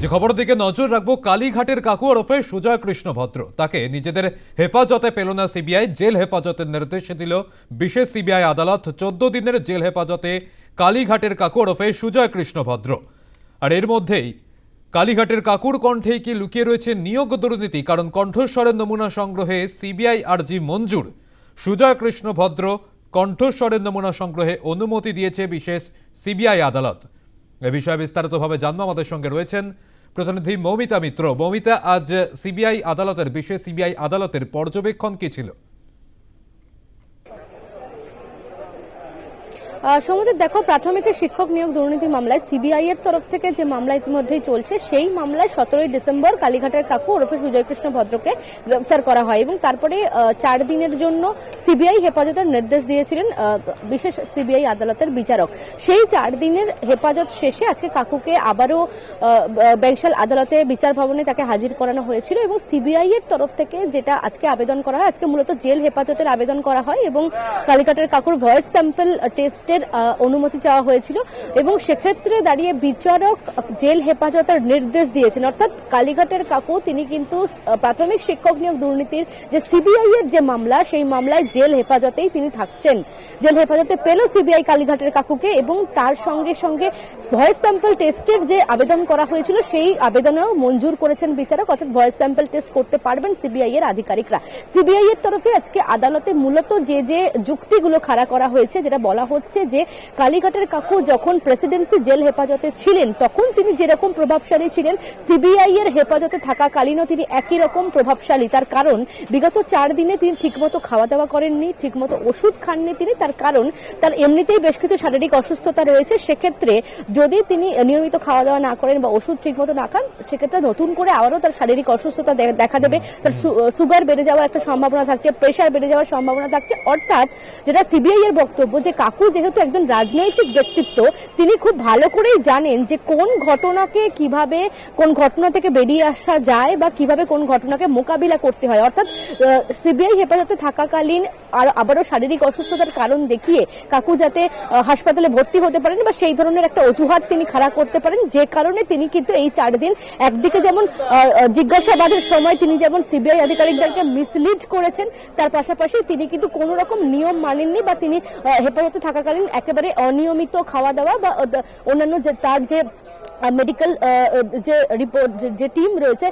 যে খবর দিকে নজর রাখব, কালীঘাটের কাকু ওরফে সুজয় কৃষ্ণ ভদ্র। তাকে নিজেদের হেফাজতে পেল না সিবিআই, জেল হেফাজতের নির্দেশ দিল বিশেষ সিবিআই আদালত। চোদ্দ দিনের জেল হেফাজতে কালীঘাটের কাকু ওরফে সুজয় কৃষ্ণ ভদ্র। আর এর মধ্যেই কালীঘাটের কাকুর কণ্ঠেই কি লুকিয়ে রয়েছে নিয়োগ দুর্নীতি? কারণ কণ্ঠস্বরের নমুনা সংগ্রহে সিবিআই আরজি মঞ্জুর। সুজয় কৃষ্ণ ভদ্র কণ্ঠস্বরের নমুনা সংগ্রহে অনুমতি দিয়েছে বিশেষ সিবিআই আদালত। এ বিষয়ে বিস্তারিতভাবে জানব। আমাদের সঙ্গে রয়েছেন প্রতিনিধি মৌমিতা মিত্র। মৌমিতা, আজ সিবিআই আদালতের বিশেষ সিবিআই আদালতের পর্যবেক্ষণ কি ছিল? সমাজের দেখো প্রাথমিকের শিক্ষক নিয়োগ দুর্নীতি মামলায় সিবিআই এর তরফ থেকে যে মামলা ইতিমধ্যেই চলছে, সেই মামলায় সতেরোই ডিসেম্বর কালীঘাটের কাকু ওরফে সুজয় কৃষ্ণ ভদ্রকে গ্রেফতার করা হয় এবং তারপরে চার দিনের জন্য সিবিআই হেফাজতের নির্দেশ দিয়েছিলেন বিশেষ সিবিআই আদালতের বিচারক। সেই চার দিনের হেফাজত শেষে আজকে কাকুকে আবারও ব্যাংশাল আদালতে বিচার ভবনে তাকে হাজির করানো হয়েছিল এবং সিবিআই এর তরফ থেকে যেটা আজকে আবেদন করা হয়, আজকে মূলত জেল হেফাজতের আবেদন করা হয় এবং কালীঘাটের কাকুর ভয়েস স্যাম্পল টেস্টের আহ, অনুমতি চাওয়া হয়েছিল এবং সেক্ষেত্রে দাঁড়িয়ে বিচারক জেল হেফাজতের নির্দেশ দিয়েছেন। অর্থাৎ কালীঘাটের কাকু তিনি কিন্তু প্রাথমিক শিক্ষক নিয়োগ দুর্নীতির যে সিবিআই এর যে মামলা সেই মামলায় জেল হেফাজতেই তিনি থাকছেন। জেল হেফাজতে পেল সিবিআই কালীঘাটের কাকুকে এবং তার সঙ্গে সঙ্গে ভয়েস স্যাম্পল টেস্টের যে আবেদন করা হয়েছিল সেই আবেদনেও মঞ্জুর করেছেন বিচারক। অর্থাৎ ভয়েস স্যাম্পল টেস্ট করতে পারবেন সিবিআই এর আধিকারিকরা। সিবিআই এর তরফে আজকে আদালতে মূলত যে যে যুক্তিগুলো খাড়া করা হয়েছে যেটা বলা হচ্ছে যে কালীঘাটের কাকু যখন প্রেসিডেন্সি জেল হেফাজতে ছিলেন, তখন তিনি যেরকম প্রভাবশালী ছিলেন, সিবিআই এর হেফাজতে থাকাকালীনও তিনি একই রকম প্রভাবশালী। তার কারণ, বিগত চার দিনে তিনি ঠিকমতো খাওয়া দাওয়া করেননি, ঠিকমতো ওষুধ খাননি তিনি। তার কারণ, তার এমনিতেই বেশ কিছু শারীরিক অসুস্থতা রয়েছে। সেক্ষেত্রে যদি তিনি নিয়মিত খাওয়া দাওয়া না করেন বা ওষুধ ঠিকমতো না খান, সেক্ষেত্রে নতুন করে আবারও তার শারীরিক অসুস্থতা দেখা দেবে। তার সুগার বেড়ে যাওয়ার একটা সম্ভাবনা থাকছে, প্রেশার বেড়ে যাওয়ার সম্ভাবনা থাকছে। অর্থাৎ যেটা সিবিআই এর বক্তব্য যে কাকু যেহেতু একজন রাজনৈতিক ব্যক্তিত্ব, তিনি খুব ভালো করেই জানেন যে কোন ঘটনাকে কীভাবে, কোন ঘটনা থেকে বেরিয়ে আসা যায় বা কীভাবে কোন ঘটনাকে মোকাবিলা করতে হয়। অর্থাৎ সিবিআই হেফাজতে থাকাকালীন আর আবারও শারীরিক অসুস্থতার কারণ দেখিয়ে কাকু যাতে হাসপাতালে ভর্তি হতে পারেন বা সেই ধরনের একটা অজুহাত তিনি খাড়া করতে পারেন, যে কারণে তিনি কিন্তু এই চার দিন একদিকে যেমন জিজ্ঞাসাবাদের সময় তিনি যেমন সিবিআই আধিকারিকদেরকে মিসলিড করেছেন, তার পাশাপাশি তিনি কিন্তু কোনো রকম নিয়ম মানেননি বা তিনি হেফাজতে থাকাকালীন একেবারে অনিয়মিত খাওয়া দাওয়া বা অন্যান্য যে তার যে মেডিকেল যে রিপোর্ট যে টিম রয়েছে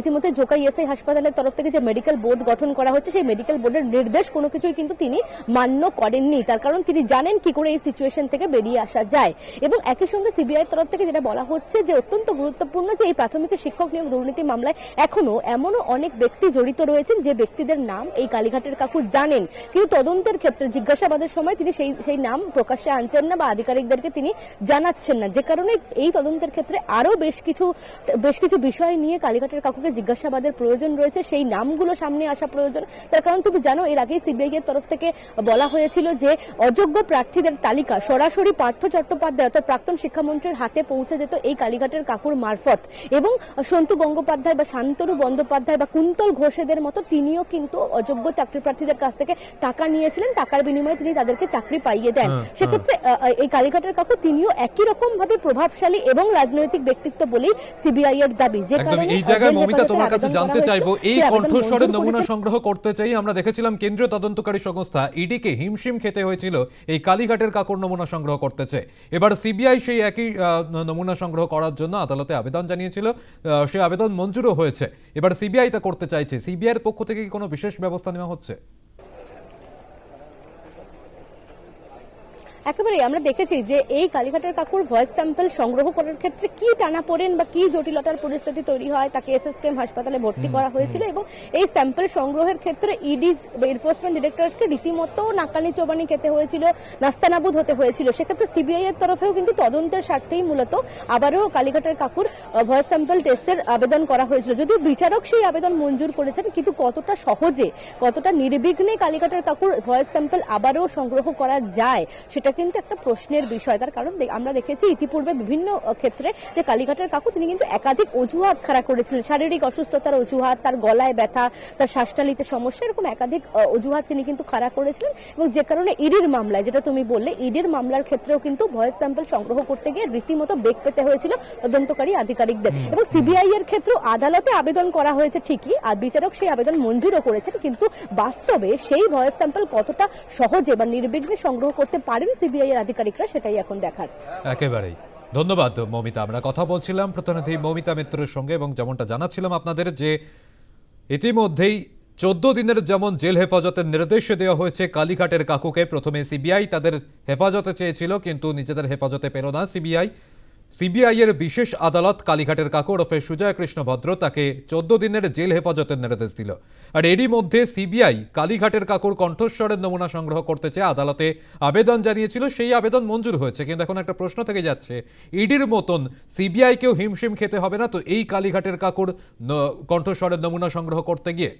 ইতিমধ্যে জোকা ইএসআই হাসপাতালের তরফ থেকে যে মেডিকেল বোর্ড গঠন করা হচ্ছে, সেই মেডিকেল বোর্ডের নির্দেশ কোনো কিছুই কিন্তু তিনি মান্য করেননি। তার কারণ তিনি জানেন কি করে এই সিচুয়েশন থেকে বেরিয়ে আসা যায়। এবং একই সঙ্গে সিবিআই তরফ থেকে যেটা বলা হচ্ছে যে, অত্যন্ত গুরুত্বপূর্ণ যে এই প্রাথমিক শিক্ষক নিয়োগ দুর্নীতি মামলায় এখনও এমনও অনেক ব্যক্তি জড়িত রয়েছেন যে ব্যক্তিদের নাম এই কালীঘাটের কাকু জানেন। কিন্তু তদন্তের ক্ষেত্রে জিজ্ঞাসাবাদের সময় তিনি সেই সেই নাম প্রকাশ্যে আনছেন না বা আধিকারিকদেরকে তিনি জানাচ্ছেন না। যে কারণে এই তদন্তের ক্ষেত্রে আরও বেশ কিছু বেশ কিছু বিষয় নিয়ে কালীঘাটের কাকুকে জিজ্ঞাসাবাদের প্রয়োজন রয়েছে সেই নামগুলো সামনে আসা প্রয়োজন। তার কারণ তুমি জানো এর আগেই সিবিআই এর তরফ থেকে বলা হয়েছিল যে অযোগ্য প্রার্থীদের তালিকা সরাসরি পার্থ চট্টোপাধ্যায় অর্থাৎ প্রাক্তন শিক্ষামন্ত্রীর হাতে পৌঁছে যেত এই কালীঘাটের কাকুর মারফত। এবং সন্তু গঙ্গোপাধ্যায় বা শান্তনু বন্দ্যোপাধ্যায় বা কুন্তল ঘোষেদের মতো তিনিও কিন্তু অযোগ্য চাকরি প্রার্থীদের কাছ থেকে টাকা নিয়েছিলেন। টাকার বিনিময়ে তিনি তাদেরকে চাকরি পাইয়ে দেন। হ্যাঁ, সেক্ষেত্রে আহ, আহ, এই কালীঘাটের কাকু তিনিও একই রকম ভাবে প্রভাবশালী এবং রাজনৈতিক ব্যক্তিত্ব বলেই সিবিআই এর দাবি যে কারণে এই জায়গায় মমিতা তোমার কাছে জানতে চাইব এই কণ্ঠস্বরের নমুনা সংগ্রহ করতে চাই। আমরা দেখেছিলাম কেন্দ্রীয় তদন্তকারী সংস্থা ইডিকে হিমশিম খেতে হয়েছিল। এই কালীঘাটের কাকুর নমুনা সংগ্রহ করতেছে এবার সিবিআই সেই একই নমুনা সংগ্রহ করার জন্য আদালতে আবেদন জানিয়েছিল। সেই আবেদন মঞ্জুরও হয়েছে। এবার সিবিআই তা করতে চাইছে। সিবিআই এর পক্ষ থেকে কি কোনো বিশেষ ব্যবস্থা নেওয়া হচ্ছে? একেবারে আমরা দেখেছি যে এই কালীঘাটের কাকুর ভয়েস স্যাম্পল সংগ্রহ করার ক্ষেত্রে কি টানা পড়েন বা কি জটিলতার পরিস্থিতি তৈরি হয় তাকে এসএসকেএম হাসপাতালে ভর্তি করা হয়েছিল এবং এই স্যাম্পল সংগ্রহের ক্ষেত্রে ইডি এনফোর্সমেন্ট ডিরেক্টরকে রীতিমতো নাকানি চোবানি খেতে হয়েছিল নাস্তানাবুদ হতে হয়েছিল। সেক্ষেত্রে সিবিআই এর তরফেও কিন্তু তদন্তের স্বার্থেই মূলত আবারও কালীঘাটের কাকুর ভয়েস স্যাম্পল টেস্টের আবেদন করা হয়েছিল। যদিও বিচারক সেই আবেদন মঞ্জুর করেছেন কিন্তু কতটা সহজে কতটা নির্বিঘ্নে কালীঘাটের কাকুর ভয়েস স্যাম্পল আবারও সংগ্রহ করা যায় সেটা কিন্তু একটা প্রশ্নের বিষয় তার কারণ আমরা দেখেছি ইতিপূর্বে বিভিন্ন ক্ষেত্রে যে কালীঘাটের কাকু তিনি কিন্তু একাধিক অজুহাত খাড়া করেছিলেন। শারীরিক অসুস্থতার অজুহাত তার গলায় ব্যথা তার শ্বাসটালিতে সমস্যা এরকম একাধিক অজুহাত তিনি কিন্তু খাড়া করেছিলেন এবং যে কারণে ইডির মামলায় যেটা তুমি বললে ইডির মামলার ক্ষেত্রেও কিন্তু ভয়েস স্যাম্পল সংগ্রহ করতে গিয়ে রীতিমতো বেগ পেতে হয়েছিল তদন্তকারী আধিকারিকদের। এবং সিবিআই এর ক্ষেত্রেও আদালতে আবেদন করা হয়েছে ঠিকই আর বিচারক সেই আবেদন মঞ্জুরও করেছেন কিন্তু বাস্তবে সেই ভয়েস স্যাম্পল কতটা সহজে বা নির্বিঘ্নে সংগ্রহ করতে পারেন সিবিআই এর আধিকারিকরা সেটাই এখন দেখার। একেবারেই। ধন্যবাদ, মমিতা। আমরা কথা বলছিলাম প্রতিনিধি মমিতা মিত্রের সঙ্গে এবং যেমনটা জানাচ্ছিলাম আপনাদের যে ইতিমধ্যেই চোদ্দ দিনের যেমন জেল হেফাজতের নির্দেশ দেওয়া হয়েছে, কালীঘাটের কাকুকে প্রথমে সিবিআই তাদের হেফাজতে চেয়েছিল, কিন্তু নিজেদের হেফাজতে পেল না সিবিআই। সিবিআই এর বিশেষ আদালত কালীঘাটের কাকু ওরফে সুজয় কৃষ্ণ ভদ্র তাকে চোদ্দ দিনের জেল হেফাজতের নির্দেশ দিল। আর এরই মধ্যে সিবিআই কালীঘাটের কাকুর কণ্ঠস্বরের নমুনা সংগ্রহ করতে চেয়ে আদালতে আবেদন জানিয়েছিল, সেই আবেদন মঞ্জুর হয়েছে। কিন্তু এখন একটা প্রশ্ন থেকে যাচ্ছে, ইডির মতন সিবিআইকেও হিমশিম খেতে হবে না তো এই কালীঘাটের কাকুর কণ্ঠস্বরের নমুনা সংগ্রহ করতে গিয়ে?